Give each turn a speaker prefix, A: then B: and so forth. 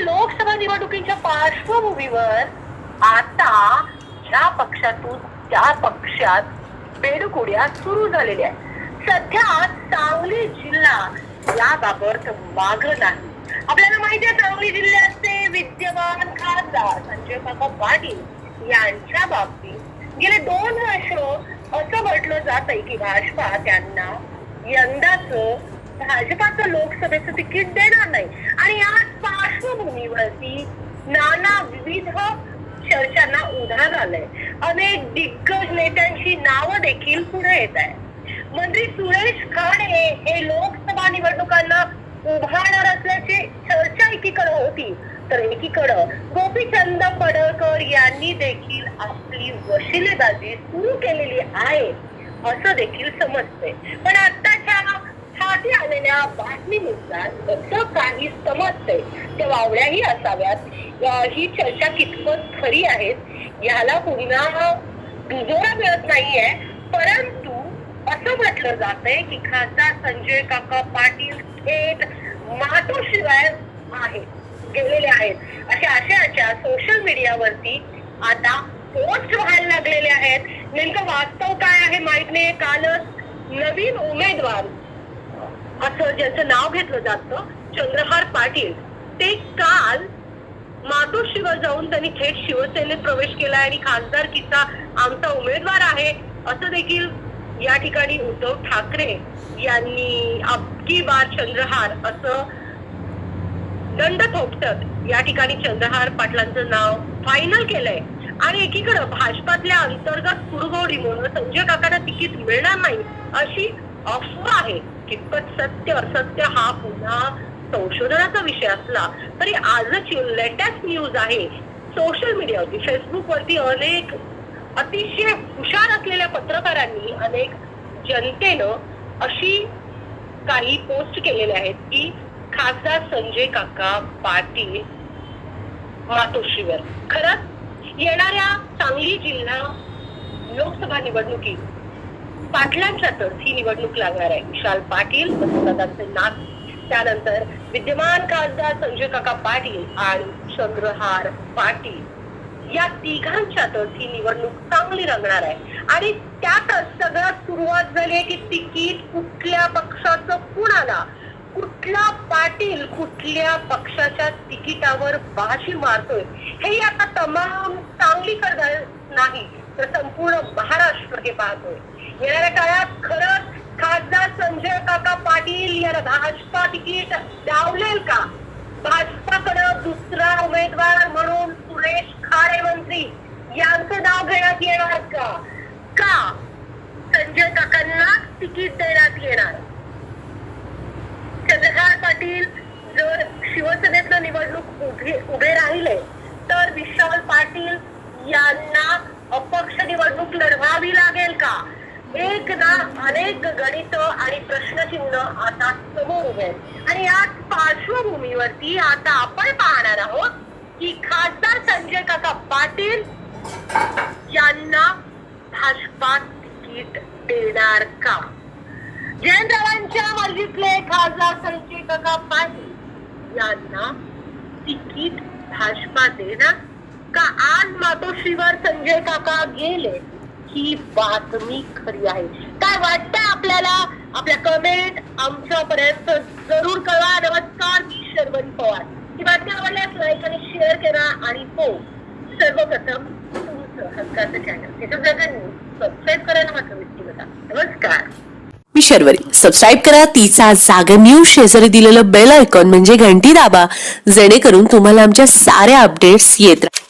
A: लोकसभा निवडणुकीच्या पार्श्वभूमीवर आता ज्या पक्षातून त्या पक्षात बेडकुड्या सुरू झालेल्या आहेत. सध्या सांगली जिल्हा याबाबत माग नाही. आपल्याला माहिती आहे सांगली जिल्ह्याचे विद्यमान खासदार संजय काका पाटील यांच्या बाबतीत गेले दोन वर्ष असं म्हटलं जात आहे की भाजपा त्यांना यंदाच भाजपाचं लोकसभेचं तिकीट देणार नाही. आणि या पार्श्वभूमीवरती नाना विविध चर्चांना उधार आलंय. अनेक दिग्गज नेत्यांची नावं देखील पुढे येत आहे मंत्री सुरेश खाणे हे लोकसभा निवडणुकांना उभारणार असल्याची चर्चा एकीकडे होती तर एकीकडं गोपीचंद पडळकर यांनी देखील आपली वशिलेबाजी सुरू केलेली आहे असं देखील समजते पण आता हाती आलेल्या बातमीनुसार कसं काही समजतंय त्या वावड्याही असाव्यात. ही चर्चा कितपत खरी आहेत याला पुन्हा दुजोरा मिळत नाहीये. परंतु असं म्हटलं जातंय की खासदार संजय काका पाटील थेट मातोश्रीवर आहेत गेलेले आहेत. अशा आशयाच्या सोशल मीडियावरती आता पोस्ट व्हायला लागलेले आहेत. नेमकं वास्तव काय आहे माहीत नाही. कालच नवीन उमेदवार असं ज्याचं नाव घेतलं जातं चंद्रहार पाटील ते काल मातोश्रीवर जाऊन त्यांनी थेट शिवसेनेत प्रवेश केला आणि खासदारकीचा आमचा उमेदवार आहे असं देखील या ठिकाणी उद्धव ठाकरे यांनी अबकी बार चंद्रहार असं दंड थोपटत या ठिकाणी चंद्रहार पाटलांचं नाव फायनल केलंय. आणि एकीकडे भाजपातल्या अंतर्गत कुरघोडीमुळे संजय काकांना तिकीट मिळणार नाही अशी अफवा आहे. कितपत सत्य असत्य हा पुन्हा संशोधनाचा विषय असला तरी आजची लेटेस्ट न्यूज आहे. सोशल मीडियावरती फेसबुकवरती अनेक अतिशय हुशार असलेल्या पत्रकारांनी अनेक जनतेनं अशी काही पोस्ट केलेल्या आहेत की खासदार संजय काका पाटील मातोश्रीवर. खरंच येणाऱ्या सांगली जिल्हा लोकसभा निवडणुकीत पाटलांच्यातच ही निवडणूक लागणार आहे. विशाल पाटील वसंतदादांचे नाथ त्यानंतर विद्यमान खासदार संजय काका पाटील आणि चंद्रहार पाटील. या तिघांच्यातच ही निवडणूक चांगली रंगणार आहे. आणि त्यातच सगळ्यात सुरुवात झाली आहे की तिकीट कुठल्या पक्षाचं कुणाला? कुठला पाटील कुठल्या पक्षाच्या तिकिटावर बाजी मारतोय? हे आता तमाम चांगली करणार नाही. तर संपूर्ण महाराष्ट्र हे पाहतोय. येणाऱ्या काळात खरंच खासदार संजय काका पाटील यांना भाजपा तिकीट डावलेल का? भाजपाकडे दुसरा उमेदवार म्हणून सुरेश खाडे मंत्री यांचं नाव घेण्यात येणार का? का संजय काकांना तिकीट देण्यात येणार? चंद्रकांत पाटील जर शिवसेनेतलं निवडणूक उभे उभे राहिले तर विशाल पाटील यांना करावी लागेल का? एकदा अनेक गणित आणि प्रश्नचिन्ह आता समोर उभे आणि या पार्श्वभूमीवरती आता आपण पाहणार आहोत की खासदार संजय काका पाटील यांना भाजपात तिकीट देणार का? जयंतरावांच्या मर्जीतले खासदार संजय काका पाटील यांना तिकीट भाजपा देणार का? आज मातोश्रीवर संजय काका गेले. ही बातमी खरी आहे. काय वाटतं आपल्याला? आपल्या कमेंट आमच्यापर्यंत जरूर कळवा. नमस्कार मी शर्वरी पवार. ही बातमी आवडल्यास लाईक आणि शेअर करा आणि हो सर्वप्रथम तुमचं हक्काचं चॅनल सबस्क्राईब करायला मात्र विसरू नका नमस्कार.
B: मी शर्वरी. सबस्क्राईब करा. तिचा जागर न्यूज शेजारी दिलेलं बेल आयकॉन म्हणजे घंटी दाबा. जेणेकरून तुम्हाला आमच्या साऱ्या अपडेट्स येत राहतील